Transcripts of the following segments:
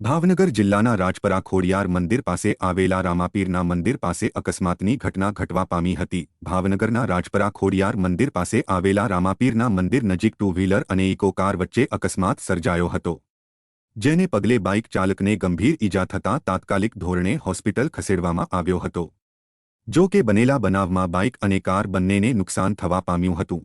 ભાવનગર જિલ્લાના રાજપરા ખોડિયાર મંદિર પાસે આવેલા રામાપીરના મંદિર પાસે અકસ્માતની ઘટના ઘટવા પામી હતી. ભાવનગરના રાજપરા ખોડિયાર મંદિર પાસે આવેલા રામાપીરના મંદિર નજીક ટુ વ્હીલર અને ઇકો કાર વચ્ચે અકસ્માત સર્જાયો હતો. જેને પગલે બાઇક ચાલકને ગંભીર ઈજા થતાં તાત્કાલિક ધોરણે હોસ્પિટલ ખસેડવામાં આવ્યો હતો. જો કે બનેલા બનાવમાં બાઇક અને કાર બંનેને નુકસાન થવા પામ્યું હતું.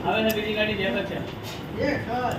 હવે છે બીજી ગાડી જેમ છે. એ ખર